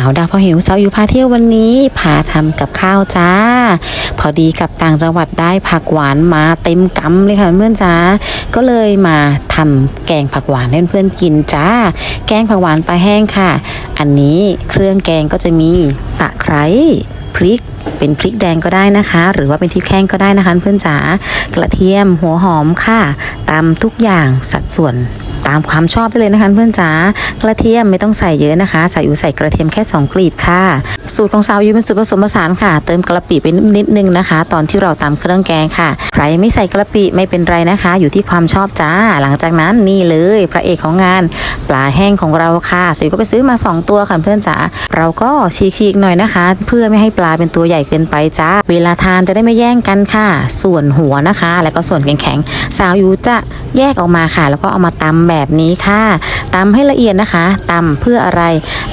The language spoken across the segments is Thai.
าวดาวพอหิวสาวอยู่พาเที่ยววันนี้พาทำกับข้าวจ้า พอดีกับต่างจังหวัดได้ผักหวานมาเต็มกำเลยค่ะเพื่อนจ้าก็เลยมาทำแกงผักหวานให้เพื่อนกินจ้า แกงผักหวานปลาแห้งค่ะ อันนี้เครื่องแกงก็จะมีตะไคร้พริกเป็นพริกแดงก็ได้นะคะ หรือว่าเป็นพริกแห้งก็ได้นะคะ เพื่อนจ๋ากระเทียมหัวหอมค่ะตามทุกอย่างสัดส่วน ตามความชอบได้เลยนะคะเพื่อนจ๋ากระเทียมไม่ต้องใส่เยอะนะคะใส่อยู่ใส่กระเทียมแค่ 2กลีบค่ะ สูตรของสาวยูเป็นสูตรผสมผสานค่ะ เติมกระปิไปนิดนึงนะคะ ตอนที่เราตำเครื่องแกงค่ะ ใครไม่ใส่กระปิไม่เป็นไรนะคะ อยู่ที่ความชอบจ้า หลังจากนั้นนี่เลยพระเอกของงาน ปลาแห้งของเราค่ะสาวยูก็ไปซื้อมา 2 ตัวค่ะเพื่อนจ๋าเราก็ฉีกๆหน่อยนะคะ เพื่อไม่ให้ปลาเป็นตัวใหญ่เกินไปจ้าเวลาทานจะได้ไม่แย่งกันค่ะ ส่วนหัวนะคะ แล้วก็ส่วนแข็งๆสาวยูจะ แยกออกมาค่ะ แล้วก็เอามาตำแบบนี้ค่ะ ตำให้ละเอียดนะคะตำเพื่ออะไร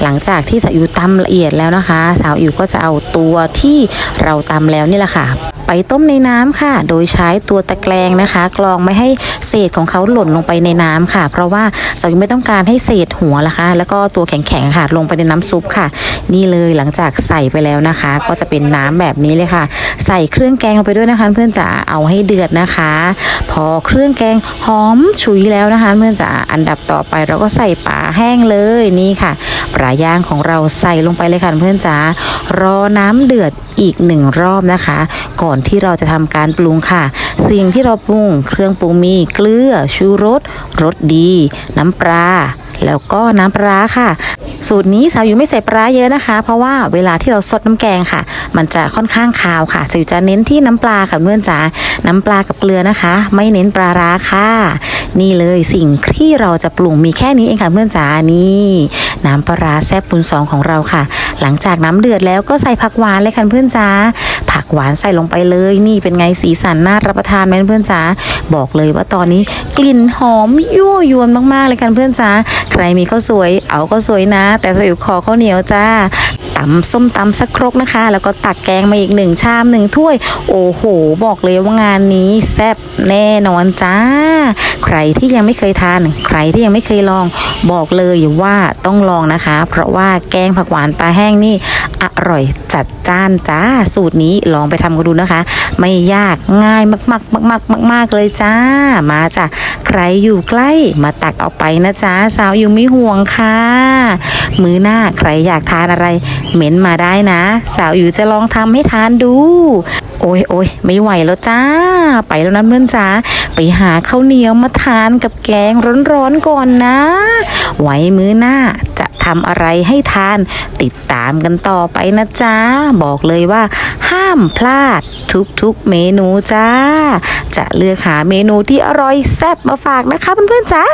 หลังจากที่สาวยูตำละเอียดแล้วนะคะ สาวยูก็จะเอาตัวที่เราตำแล้วนี่แหละค่ะ ไปต้มในน้ำค่ะ โดยใช้ตัวตะแกรงนะคะ กรองไม่ให้เศษของเขาหล่นลงไปในน้ำค่ะ เพราะว่าสาวยูไม่ต้องการให้เศษหัวนะคะ แล้วก็ตัวแข็งๆค่ะ ลงไปในน้ำซุปค่ะ นี่เลยหลังจากใส่ไปแล้วนะคะ ก็จะเป็นน้ำแบบนี้เลยค่ะ ใส่เครื่องแกงลงไปด้วยนะคะ เพื่อนจ๋าเอาให้เดือดนะคะ พอเครื่องแกงหอมฉุยแล้วนะคะ เพื่อนจ๋าอันดับต่อไปเราก็ใส่ปลาแห้งเลยนี่ค่ะปลาย่างของเราใส่ลงไปเลยค่ะเพื่อนจ๋ารอน้ำเดือดอีกหนึ่งรอบนะคะ ก่อนที่เราจะทำการปรุงค่ะ สิ่งที่เราปรุง เครื่องปรุงมีเกลือชูรสรสดี น้ำปลาแล้วก็น้ำปลาร้าค่ะ สูตรนี้สาวอยู่ไม่ใส่ปลาเยอะนะคะ เพราะว่าเวลาที่เราซดน้ำแกงค่ะ มันจะค่อนข้างคาวค่ะสาวอยู่จะเน้นที่น้ำปลาค่ะเพื่อนจ๋าน้ำปลากับเกลือนะคะ ไม่เน้นปลาร้าค่ะ นี่เลยสิ่งที่เราจะปรุงมีแค่นี้เองค่ะเพื่อนจ๋านี่น้ำปลาร้าแซ่บปูนสองของเราค่ะ หลังจากน้ำเดือดแล้วก็ใส่ผักหวานเลยค่ะเพื่อนจ๋า ผักหวานใส่ลงไปเลย นี่เป็นไงสีสันน่ารับประทานไหมเพื่อนจ๋าบอกเลยว่าตอนนี้กลิ่นหอมยั่วยวนมากๆเลยค่ะเพื่อนจ๋าใครมีข้าวสวยเอาก็สวยนะ แต่สวยขอข้าวเหนียวจ้าตำส้มตำสักครกนะคะ แล้วก็ตักแกงมาอีกหนึ่งชามหนึ่งถ้วย โอ้โห บอกเลยว่างานนี้แซ่บแน่นอนจ้า ใครที่ยังไม่เคยทาน ใครที่ยังไม่เคยลอง บอกเลยว่าต้องลองนะคะ เพราะว่าแกงผักหวานปลาแห้งนี่อร่อยจัดจ้านจ้าสูตรนี้ลองไปทำกันดูนะคะ ไม่ยากง่ายมากๆมากๆมากๆเลยจ้า มาจ้ะใครอยู่ใกล้มาตักเอาไปนะจ้าสาวอยู่ไม่ห่วงค่ะ มื้อหน้าใครอยากทานอะไรเหม้นมาได้นะ สาวอยู่จะลองทำให้ทานดู โอ้ยโอ้ยไม่ไหวแล้วจ้า ไปแล้วนะเพื่อนจ้าไปหาข้าวเหนียวมาทานกับแกงร้อนๆก่อนนะ ไว้มื้อหน้าจะทำอะไรให้ทานติดตามกันต่อไปนะจ้าบอกเลยว่า ห้ามพลาดทุกๆเมนูจ้า จะเลือกหาเมนูที่อร่อยแซ่บมาฝากนะคะเพื่อนๆจ้า